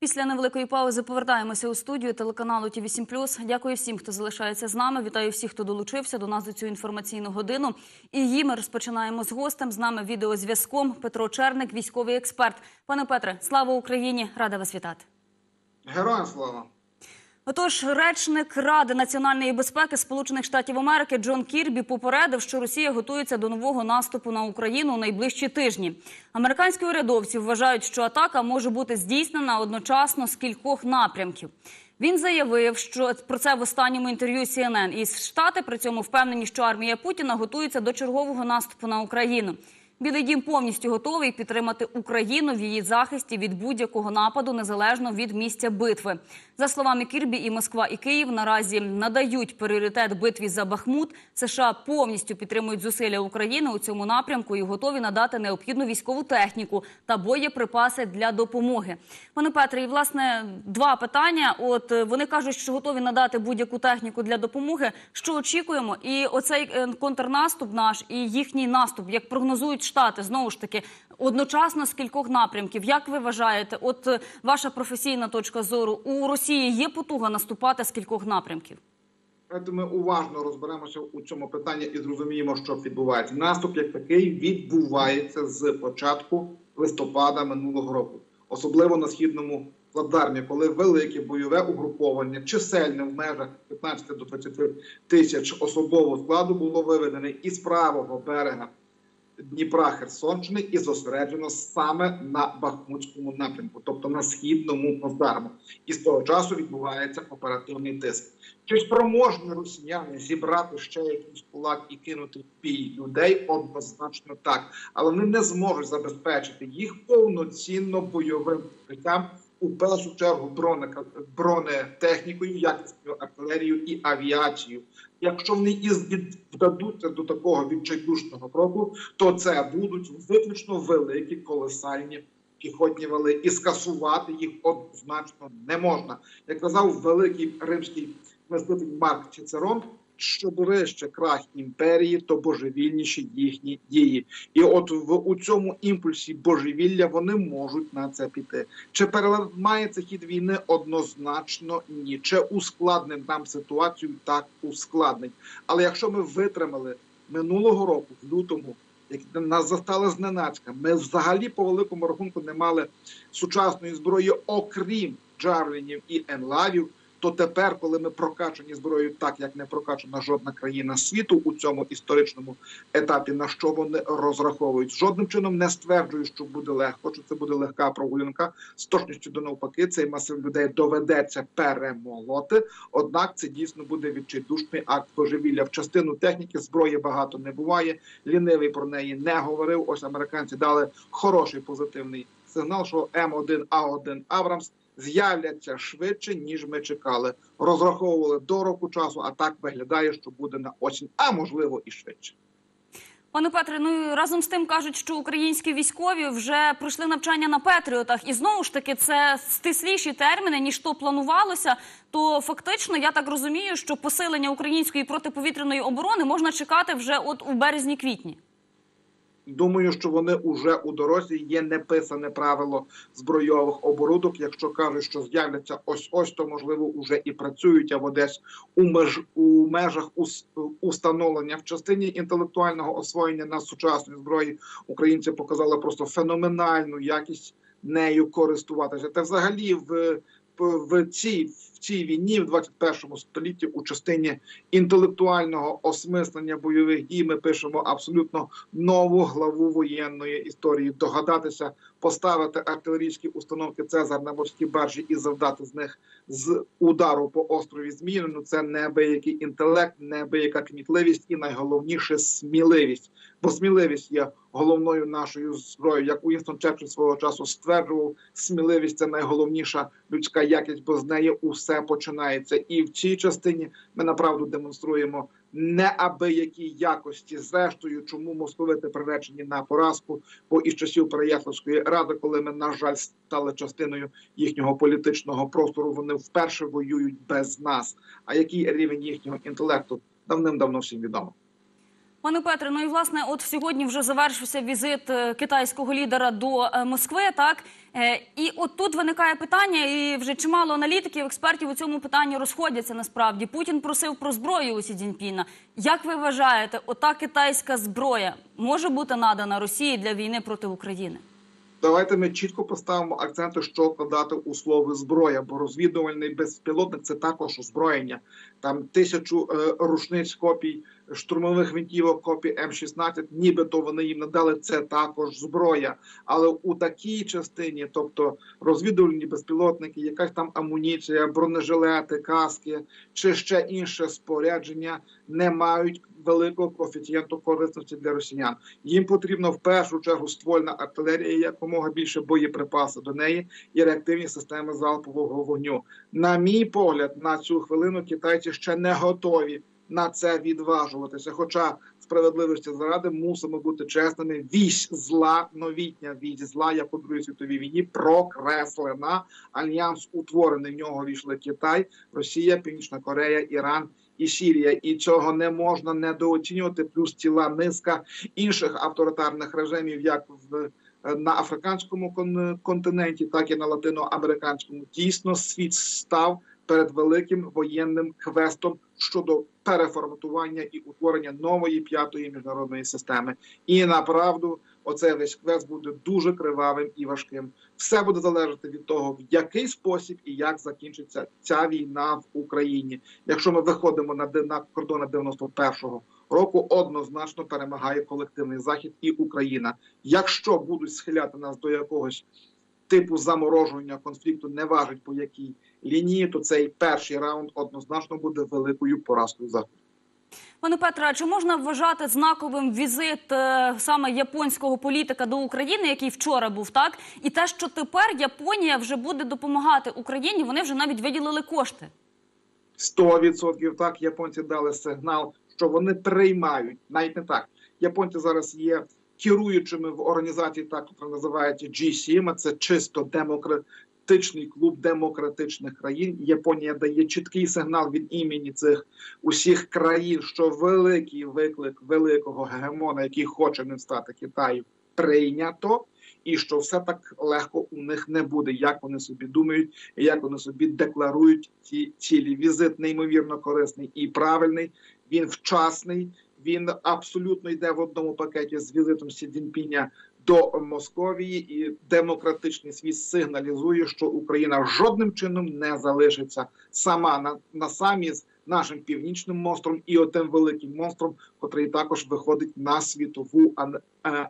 Після невеликої паузи повертаємося у студію телеканалу Ті 8+. Дякую всім, хто залишається з нами. Вітаю всіх, хто долучився до нас у цю інформаційну годину. І її ми розпочинаємо з гостем. З нами відеозв'язком Петро Черник, військовий експерт. Пане Петре, слава Україні! Рада вас вітати. Героям слава. Отож, речник Ради національної безпеки Сполучених Штатів Америки Джон Кірбі попередив, що Росія готується до нового наступу на Україну у найближчі тижні. Американські урядовці вважають, що атака може бути здійснена одночасно з кількох напрямків. Він заявив, що про це в останньому інтерв'ю CNN. І штати при цьому впевнені, що армія Путіна готується до чергового наступу на Україну. Білий дім повністю готовий підтримати Україну в її захисті від будь-якого нападу, незалежно від місця битви. За словами Кірбі, і Москва, і Київ наразі надають пріоритет битві за Бахмут. США повністю підтримують зусилля України у цьому напрямку і готові надати необхідну військову техніку та боєприпаси для допомоги. Пане Петре, і власне два питання. От е, вони кажуть, що готові надати будь-яку техніку для допомоги. Що очікуємо? І оцей е, контрнаступ наш і їхній наступ, як прогнозують штати, знову ж таки одночасно з кількох напрямків. Як ви вважаєте, от е, ваша професійна точка зору у Росії є потуга наступати з кількох напрямків? Ми уважно розберемося у цьому питанні і зрозуміємо, що відбувається. Наступ як такий відбувається з початку листопада минулого року, особливо на східному плацдармі, коли велике бойове угруповання, чисельне в межах 15 до 20 тисяч особового складу було виведене із правого берега Дніпра Херсонщини і зосереджено саме на Бахмутському напрямку, тобто на східному плацдарму. І з того часу відбувається оперативний тиск. Чи спроможні росіяни зібрати ще якийсь кулак і кинути бій людей? Однозначно так, але вони не зможуть забезпечити їх повноцінно бойовим життям. У першу чергу бронетехнікою, якісною артилерією і авіацією. Якщо вони і вдадуться до такого відчайдушного кроку, то це будуть виключно великі колосальні піхотні вали, і скасувати їх однозначно не можна. Як казав великий римський мислитель Марк Цицерон, що ближче крах імперії, то божевільніші їхні дії. І от в у цьому імпульсі божевілля вони можуть на це піти. Чи переламається хід війни? Однозначно ні. Чи ускладнить нам ситуацію? Так ускладнить. Але якщо ми витримали минулого року, в лютому, як нас застали зненацька, ми взагалі по великому рахунку не мали сучасної зброї, окрім джарлінів і енлавів. То тепер, коли ми прокачані зброєю, так як не прокачана жодна країна світу у цьому історичному етапі, на що вони розраховують, жодним чином не стверджую, що буде легко, що це буде легка прогулянка. З точністю до навпаки, цей масив людей доведеться перемолоти. Однак це дійсно буде відчайдушний акт божевілля. В частину техніки зброї багато не буває. Лінивий про неї не говорив. Ось американці дали хороший позитивний сигнал, що М1А1 Абрамс з'являться швидше, ніж ми чекали. Розраховували до року часу, а так виглядає, що буде на осінь, а можливо і швидше. Пане Петре, ну разом з тим кажуть, що українські військові вже пройшли навчання на Петріотах, і знову ж таки це стисліші терміни ніж то планувалося. То фактично я так розумію, що посилення української протиповітряної оборони можна чекати вже от у березні-квітні. Думаю, що вони уже у дорозі є неписане правило збройових оборудок. Якщо кажуть, що з'являться ось ось, то можливо уже і працюють або десь у меж у межах ус, установлення в частині інтелектуального освоєння на сучасної зброї. Українці показали просто феноменальну якість нею користуватися. Та взагалі в, в цій цій війні в 21 столітті у частині інтелектуального осмислення бойових дій ми пишемо абсолютно нову главу воєнної історії. Догадатися поставити артилерійські установки Цезар на морські баржі і завдати з них з удару по острові Зміїну. Ну, Це неабиякий інтелект, неабияка кмітливість і найголовніше сміливість. Бо сміливість є головною нашою зброєю, як Уінстон Черчилль свого часу стверджував, сміливість це найголовніша людська якість, бо з неї усе починається. І в цій частині ми направду демонструємо неабиякі якості. Зрештою, чому московити приречені на поразку, бо із часів Переяславської ради, коли ми, на жаль, стали частиною їхнього політичного простору, вони вперше воюють без нас. А який рівень їхнього інтелекту давним-давно всім відомо. Пане Петре, ну і власне, от сьогодні вже завершився візит е, китайського лідера до е, Москви. Так Е, і от тут виникає питання, і вже чимало аналітиків, експертів у цьому питанні розходяться. Насправді Путін просив про зброю у Сі Цзіньпіна. Як ви вважаєте, ота китайська зброя може бути надана Росії для війни проти України? Давайте ми чітко поставимо акценти, що вкладати у слово зброя, бо розвідувальний безпілотник це також озброєння. Там тисячу рушниць копій штурмових гвинтівок копій М16, нібито вони їм надали це також зброя. Але у такій частині, тобто розвідувальні безпілотники, якась там амуніція, бронежилети, каски чи ще інше спорядження, не мають великого коефіцієнту корисності для росіян. Їм потрібно в першу чергу ствольна артилерія, якомога більше боєприпаси до неї і реактивні системи залпового вогню. На мій погляд, на цю хвилину китайці ще не готові на це відважуватися. Хоча справедливості заради мусимо бути чесними. Вісь зла, новітня вісь зла, як у Другій світовій війні, прокреслена. Альянс утворений в нього війшли Китай, Росія, Північна Корея, Іран і Сірія, і цього не можна недооцінювати. Плюс ціла низка інших авторитарних режимів, як в на африканському кон- континенті, так і на латиноамериканському. Дійсно, світ став перед великим воєнним квестом щодо переформатування і утворення нової п'ятої міжнародної системи. І направду, оцей весь квест буде дуже кривавим і важким. Все буде залежати від того, в який спосіб і як закінчиться ця війна в Україні. Якщо ми виходимо на, на кордони 91-го року, однозначно перемагає колективний захід і Україна. Якщо будуть схиляти нас до якогось типу заморожування конфлікту, не важить по якій лінії, то цей перший раунд однозначно буде великою поразкою заходу. Пане Петре, а чи можна вважати знаковим візит е, саме японського політика до України, який вчора був так, і те, що тепер Японія вже буде допомагати Україні, вони вже навіть виділили кошти. 100% так японці дали сигнал, що вони приймають навіть не так. Японці зараз є керуючими в організації, так яка називається G7, а це чисто демократичний клуб демократичних країн. Японія дає чіткий сигнал від імені цих усіх країн, що великий виклик великого гегемона, який хоче не стати Китаю, прийнято. І що все так легко у них не буде, як вони собі думають, як вони собі декларують ці цілі. Візит неймовірно корисний і правильний. Він вчасний. Він абсолютно йде в одному пакеті з візитом Сі Цзіньпіня до Московії, і демократичний світ сигналізує, що Україна жодним чином не залишиться сама на, на самі з нашим північним монстром і отим великим монстром, котрий також виходить на світову е,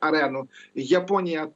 арену. Японія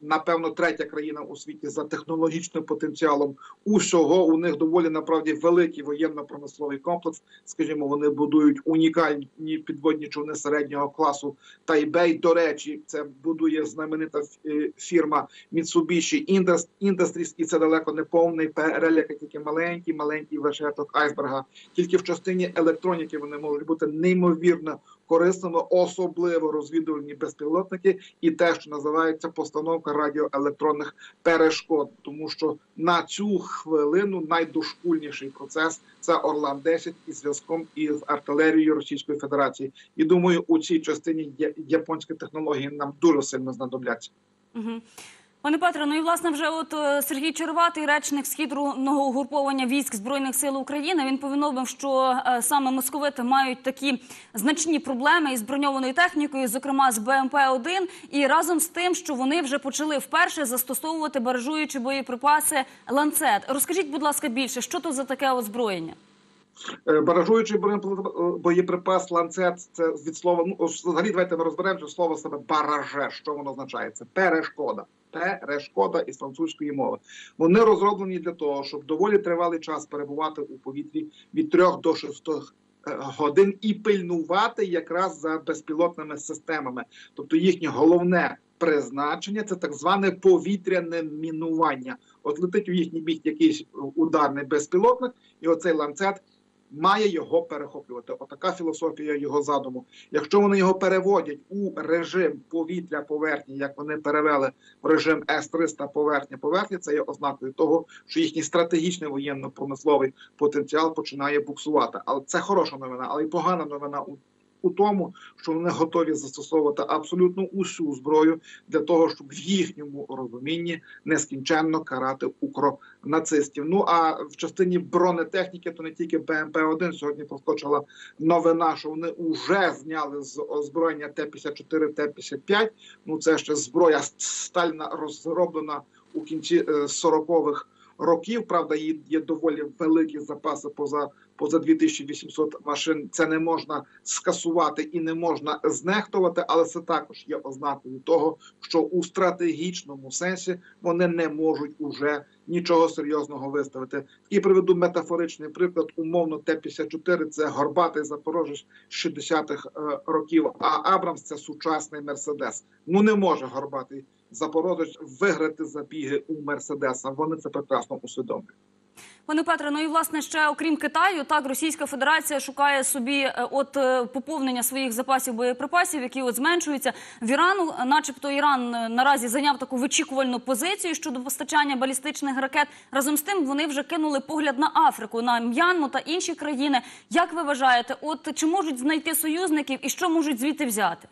напевно третя країна у світі за технологічним потенціалом усього. У них доволі направді великий воєнно-промисловий комплекс. Скажімо, вони будують унікальні підводні човни середнього класу. Тайбей, до речі, це будує знаменита е, фірма Mitsubishi Indus- Industries, і це далеко не повний перелік, а тільки маленький, маленький вершеток айсберга. Тільки в частині електроніки вони можуть бути неймовірно корисними, особливо розвідувальні безпілотники, і те, що називається постановка радіоелектронних перешкод, тому що на цю хвилину найдошкульніший процес це Орлан 10 із зв'язком із артилерією Російської Федерації. І думаю, у цій частині японські технології нам дуже сильно знадобляться. Угу. Пане Петре, ну і власне вже от е, Сергій Черватий, речник східного угруповання військ збройних сил України, він повідомив, що е, саме московити мають такі значні проблеми із броньованою технікою, зокрема з БМП 1 і разом з тим, що вони вже почали вперше застосовувати баражуючі боєприпаси ланцет. Розкажіть, будь ласка, більше, що то за таке озброєння? Е, Баражуючий боєприпас- ланцет це від слова. Ну взагалі давайте ми розберемося слово себе бараже. Що воно означає? Це перешкода. Перешкода із французької мови. Вони розроблені для того, щоб доволі тривалий час перебувати у повітрі від 3 до 6 е, годин і пильнувати якраз за безпілотними системами. Тобто їхнє головне призначення це так зване повітряне мінування. От летить у їхній бік якийсь ударний безпілотник, і оцей ланцет має його перехоплювати. Отака філософія його задуму. Якщо вони його переводять у режим повітря поверхні, як вони перевели в режим С-300 поверхня поверхня, це є ознакою того, що їхній стратегічний воєнно-промисловий потенціал починає буксувати. Але це хороша новина, але й погана новина у у тому, що вони готові застосовувати абсолютно усю зброю для того, щоб в їхньому розумінні нескінченно карати укронацистів. Ну а в частині бронетехніки, то не тільки БМП 1 сьогодні проскочила новина, що вони вже зняли з озброєння Т-54, Т-55. Ну це ще зброя стальна розроблена у кінці е, 40-х років. Правда, є, є доволі великі запаси поза поза 2800 машин. Це не можна скасувати і не можна знехтувати, але це також є ознакою того, що у стратегічному сенсі вони не можуть уже нічого серйозного виставити. І приведу метафоричний приклад. Умовно, Т-54 – це горбатий запорожець 60-х е, років. А Абрамс це сучасний мерседес. Ну не може горбатий запорожець виграти забіги у мерседеса. Вони це прекрасно усвідомлюють. Пане Петре, ну і власне ще окрім Китаю, так Російська Федерація шукає собі е, от е, поповнення своїх запасів боєприпасів, які от зменшуються. В Ірану, начебто, Іран е, наразі зайняв таку вичікувальну позицію щодо постачання балістичних ракет. Разом з тим вони вже кинули погляд на Африку, на М'янму та інші країни. Як ви вважаєте, от чи можуть знайти союзників і що можуть звідти взяти?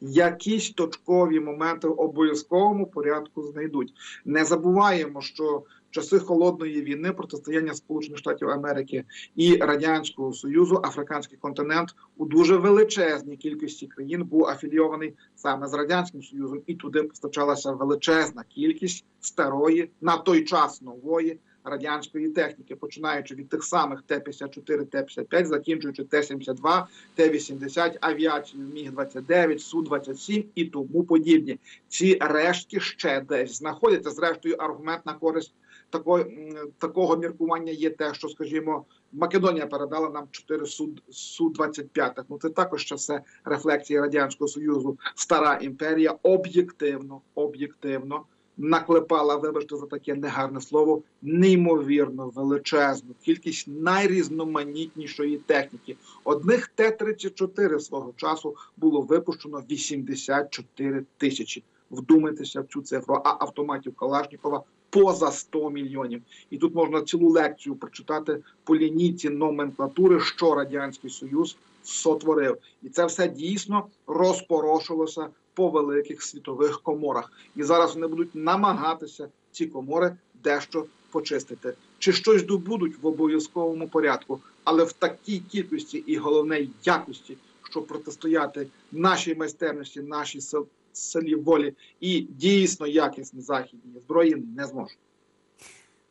якісь точкові моменти в обов'язковому порядку знайдуть. Не забуваємо, що часи холодної війни протистояння Сполучених Штатів Америки і Радянського Союзу африканський континент у дуже величезній кількості країн був афілійований саме з радянським союзом, і туди постачалася величезна кількість старої на той час нової. Радянської техніки, починаючи від тих самих Т-54, Т-55, закінчуючи Т-72, Т-80, авіацію Міг-29, Су-27 і тому подібні. Ці рештки ще десь знаходяться. Зрештою, аргумент на користь такої, м, такого міркування є те, що, скажімо, Македонія передала нам 4 Су, Су-25. Ну це також ще все рефлексії Радянського Союзу. Стара імперія об'єктивно, об'єктивно наклепала, вибачте за таке негарне слово, неймовірно величезну кількість найрізноманітнішої техніки. Одних Т-34 свого часу було випущено 84 тисячі. Вдумайтеся в цю цифру, а автоматів Калашнікова поза 100 мільйонів. І тут можна цілу лекцію прочитати по лінійці номенклатури, що радянський союз сотворив, і це все дійсно розпорошилося по великих світових коморах. І зараз вони будуть намагатися ці комори дещо почистити. Чи щось добудуть в обов'язковому порядку, але в такій кількості і головне якості, щоб протистояти нашій майстерності, нашій силі волі і дійсно якісні західні зброї не зможуть.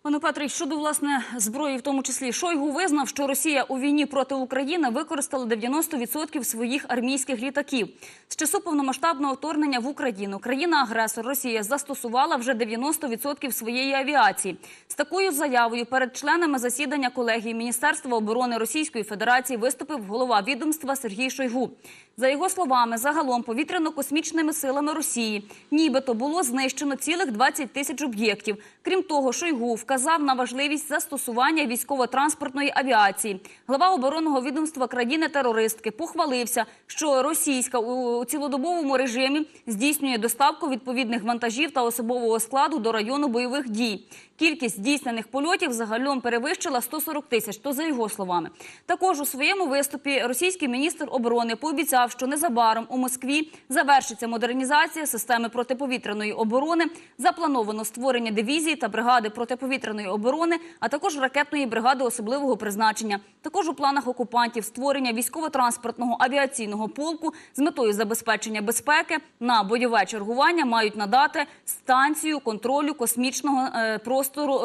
Пане Петре, щодо власне зброї, в тому числі Шойгу визнав, що Росія у війні проти України використала 90% своїх армійських літаків. З часу повномасштабного вторгнення в Україну країна-агресор Росія застосувала вже 90% своєї авіації. З такою заявою перед членами засідання колегії Міністерства оборони Російської Федерації виступив голова відомства Сергій Шойгу. За його словами, загалом повітряно-космічними силами Росії нібито було знищено цілих 20 тисяч об'єктів. Крім того, Шойгу вказав на важливість застосування військово-транспортної авіації. Глава оборонного відомства країни-терористки похвалився, що російська у цілодобовому режимі здійснює доставку відповідних вантажів та особового складу до району бойових дій. Кількість здійснених польотів загалом перевищила 140 тисяч. То за його словами, також у своєму виступі російський міністр оборони пообіцяв, що незабаром у Москві завершиться модернізація системи протиповітряної оборони. Заплановано створення дивізії та бригади протиповітряної оборони, а також ракетної бригади особливого призначення. Також у планах окупантів створення військово-транспортного авіаційного полку з метою забезпечення безпеки на бойове чергування мають надати станцію контролю космічного е,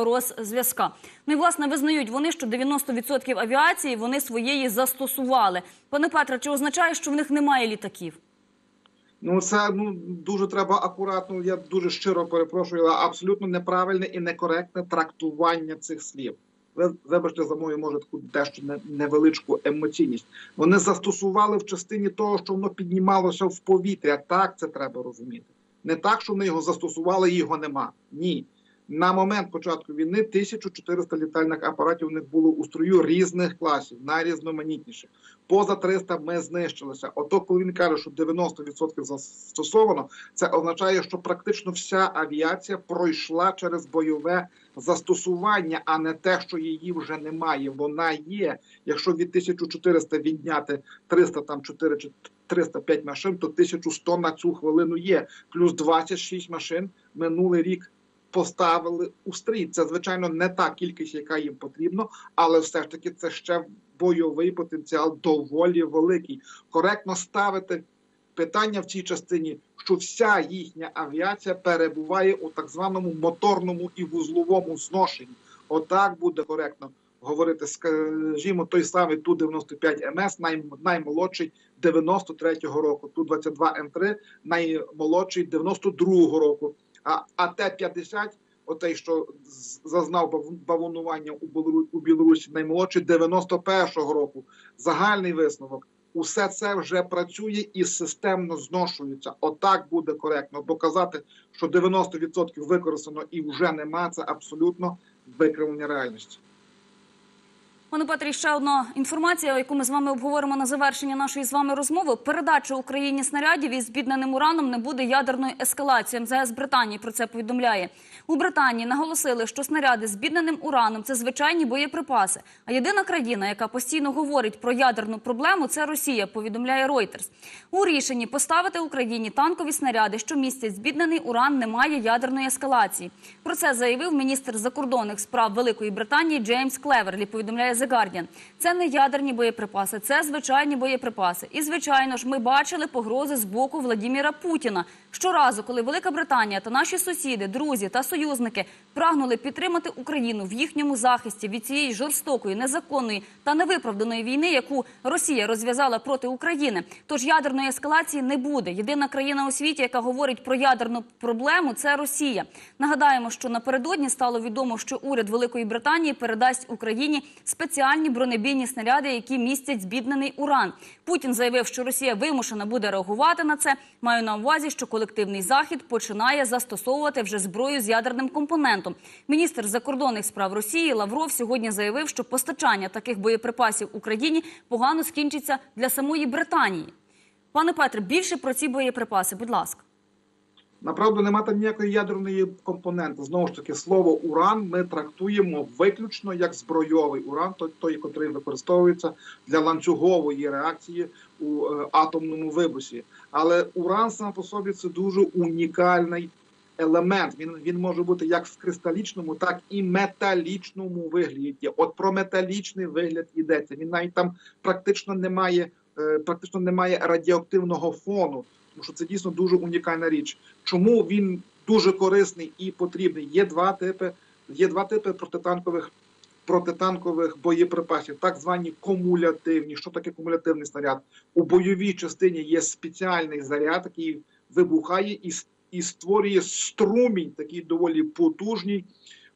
Росзв'язка. Ну і власне визнають вони, що 90% авіації вони своєї застосували. Пане Петре, чи означає, що в них немає літаків? Ну це ну дуже треба акуратно. Я дуже щиро перепрошую, але абсолютно неправильне і некоректне трактування цих слів. Ви вибачте за мою може таку дещо невеличку емоційність. Вони застосували в частині того, що воно піднімалося в повітря. Так це треба розуміти. Не так, що вони його застосували, його нема. Ні. На момент початку війни 1400 літальних апаратів у них було у строю різних класів, найрізноманітніших. Поза 300 ми знищилися. Ото, коли він каже, що 90% застосовано, це означає, що практично вся авіація пройшла через бойове застосування, а не те, що її вже немає. Вона є. Якщо від 1400 відняти 300, там 4 чи 305 машин, то 1100 на цю хвилину є. Плюс 26 машин минулий рік поставили у стрій. Це звичайно не та кількість, яка їм потрібно, але все ж таки це ще бойовий потенціал доволі великий. Коректно ставити питання в цій частині, що вся їхня авіація перебуває у так званому моторному і вузловому зношенні. Отак буде коректно говорити. Скажімо, той самий ту 95 МС, най, наймолодший 93-го року. Ту 22 М3, наймолодший 92-го року. А, а Т-50, отей, що зазнав бав- бавонування у Білору- у Білорусі, наймолодший 91-го року. Загальний висновок. Усе це вже працює і системно зношується. Отак буде коректно. Бо казати, що 90% використано і вже нема, це абсолютно викривлення реальності. Пане Петрі, ще одна інформація, яку ми з вами обговоримо на завершення нашої з вами розмови. Передача Україні снарядів із збідненим ураном не буде ядерною ескалацією. МЗС Британії про це повідомляє. У Британії наголосили, що снаряди з збідненим ураном це звичайні боєприпаси. А єдина країна, яка постійно говорить про ядерну проблему, це Росія. Повідомляє Reuters. У рішенні поставити Україні танкові снаряди, що містять збіднений уран, немає ядерної ескалації. Про це заявив міністр закордонних справ Великої Британії Джеймс Клеверлі. Повідомляє The Guardian. Це не ядерні боєприпаси, це звичайні боєприпаси. І звичайно ж, ми бачили погрози з боку Владіміра Путіна. Щоразу, коли Велика Британія та наші сусіди, друзі та союзники прагнули підтримати Україну в їхньому захисті від цієї жорстокої, незаконної та невиправданої війни, яку Росія розв'язала проти України. Тож ядерної ескалації не буде. Єдина країна у світі, яка говорить про ядерну проблему, це Росія. Нагадаємо, що напередодні стало відомо, що уряд Великої Британії передасть Україні спеціальні бронебійні снаряди, які містять збіднений уран. Путін заявив, що Росія вимушена буде реагувати на це. Маю на увазі, що колективний захід починає застосовувати вже зброю з ядерним компонентом. Міністр закордонних справ Росії Лавров сьогодні заявив, що постачання таких боєприпасів Україні погано скінчиться для самої Британії. Пане Петре, більше про ці боєприпаси, будь ласка. Направду немає там ніякої ядерної компоненти. Знову ж таки, слово уран ми трактуємо виключно як збройовий уран, той, той котрий використовується для ланцюгової реакції у е, атомному вибусі. Але уран сам по собі це дуже унікальний елемент. Він, він може бути як в кристалічному, так і металічному вигляді. От про металічний вигляд йдеться. Він навіть там практично немає, е, практично немає радіоактивного фону тому що це дійсно дуже унікальна річ. Чому він дуже корисний і потрібний? Є два типи, є два типи протитанкових протитанкових боєприпасів, так звані кумулятивні. Що таке кумулятивний снаряд? У бойовій частині є спеціальний заряд, який вибухає і, і створює струмінь, такий доволі потужний,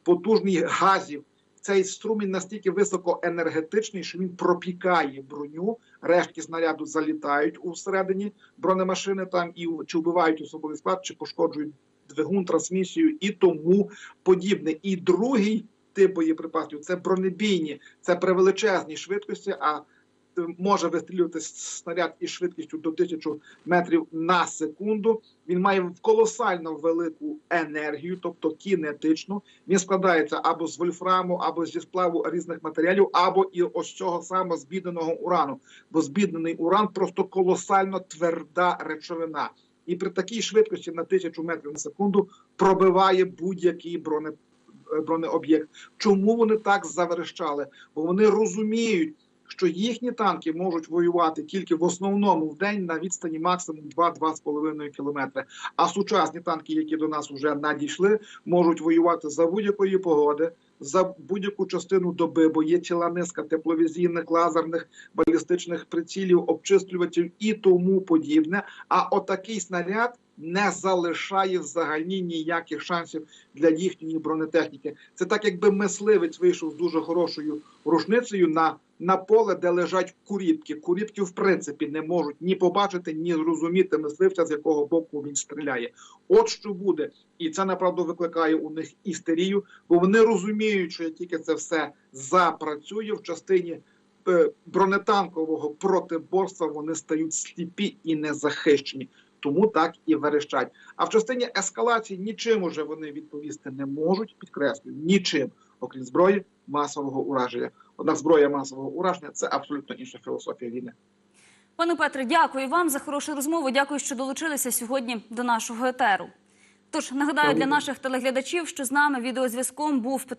потужний газів. Цей струмінь настільки високоенергетичний, що він пропікає броню, рештки снаряду залітають всередині бронемашини там і чи вбивають особовий склад, чи пошкоджують двигун, трансмісію і тому подібне. І другий тип боєприпасів це бронебійні, це при величезній швидкості. А може вистрілювати снаряд із швидкістю до 1000 метрів на секунду. Він має колосально велику енергію, тобто кінетичну. Він складається або з вольфраму, або зі сплаву різних матеріалів, або і ось цього самого збідненого урану. Бо збіднений уран просто колосально тверда речовина. І при такій швидкості на тисячу метрів на секунду пробиває будь-який броне, е, бронеоб'єкт. Чому вони так заверещали? Бо вони розуміють, що їхні танки можуть воювати тільки в основному в день на відстані максимум 2-2,5 кілометри. А сучасні танки, які до нас вже надійшли, можуть воювати за будь-якої погоди. За будь-яку частину доби, бо є ціла низка тепловізійних, лазерних, балістичних прицілів, обчислювачів і тому подібне. А отакий снаряд не залишає взагалі ніяких шансів для їхньої бронетехніки. Це так, якби мисливець вийшов з дуже хорошою рушницею на, на поле, де лежать курітки. Курітки, в принципі, не можуть ні побачити, ні зрозуміти мисливця, з якого боку він стріляє. От що буде, і це направду викликає у них істерію, бо вони розуміють, що як тільки це все запрацює в частині е, бронетанкового протиборства, вони стають сліпі і незахищені. Тому так і верещать. А в частині ескалації нічим уже вони відповісти не можуть, підкреслюю, нічим, окрім зброї масового ураження. Однак зброя масового ураження це абсолютно інша філософія війни. Пане Петре, дякую вам за хорошу розмову. Дякую, що долучилися сьогодні до нашого етеру. Тож нагадаю для наших телеглядачів, що з нами відеозв'язком був